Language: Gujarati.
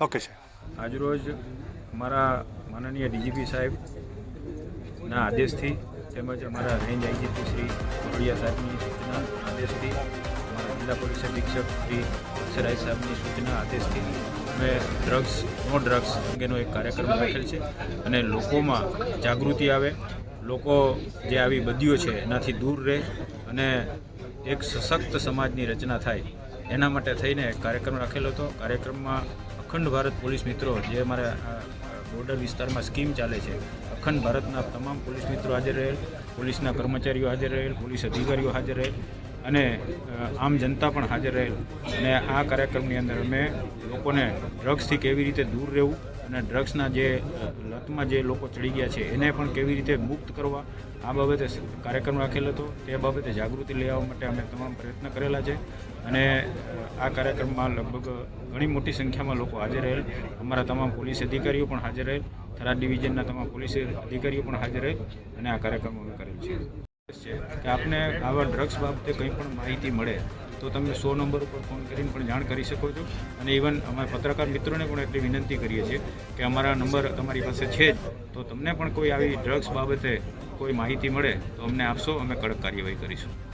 ઓકે છે આજરોજ અમારા માનનીય ડીજીપી સાહેબના આદેશથી તેમજ અમારા રેન્જ આઈજીપી શ્રી મોડિયા સાહેબની સૂચના આદેશથી અમારા જિલ્લા પોલીસ અધિક્ષક શ્રી સરાય સાહેબની સૂચના આદેશથી અમે ડ્રગ્સ નો ડ્રગ્સ અંગેનો એક કાર્યક્રમ રાખેલ છે અને લોકોમાં જાગૃતિ આવે. લોકો જે આવી બદીઓ છે એનાથી દૂર રહે અને એક સશક્ત સમાજની રચના થાય. એના માટે થઈને કાર્યક્રમ રાખેલો હતો. કાર્યક્રમમાં અખંડ ભારત પોલીસ મિત્રો, જે અમારા બોર્ડર વિસ્તારમાં સ્કીમ ચાલે છે. અખંડ ભારતના તમામ પોલીસ મિત્રો હાજર રહેલ, પોલીસના કર્મચારીઓ હાજર રહેલ, પોલીસ અધિકારીઓ હાજર રહેલ અને આમ જનતા પણ હાજર રહેલ. અને આ કાર્યક્રમની અંદર અમે લોકોને ડ્રગ્સથી કેવી રીતે દૂર રહેવું અને ડ્રગ્સના જે લતમાં જે લોકો ચડી ગયા છે, એને પણ કેવી રીતે મુક્ત કરવા, આ બાબતે કાર્યક્રમ રાખેલો હતો, તે બાબતે જાગૃતિ લઈ આવવા માટે અમે તમામ પ્રયત્ન કરેલા છે. અને આ કાર્યક્રમમાં લગભગ ઘણી મોટી સંખ્યામાં લોકો હાજર રહેલ. અમારા તમામ પોલીસ અધિકારીઓ પણ હાજર રહેલ. થરાદ ડિવિઝનના તમામ પોલીસ અધિકારીઓ પણ હાજર રહેલ અને આ કાર્યક્રમ અમે કરેલ છે. છે કે આપને આવા ડ્રગ્સ બાબતે કંઈ પણ માહિતી મળે તો તમે સો નંબર ઉપર ફોન કરીને પણ જાણ કરી શકો છો. અને ઇવન અમારા પત્રકાર મિત્રોને પણ એટલી વિનંતી કરીએ છીએ કે અમારા નંબર તમારી પાસે છે જ. તો તમને પણ કોઈ આવી ડ્રગ્સ બાબતે કોઈ માહિતી મળે તો અમને આપશો, અમે કડક કાર્યવાહી કરીશું.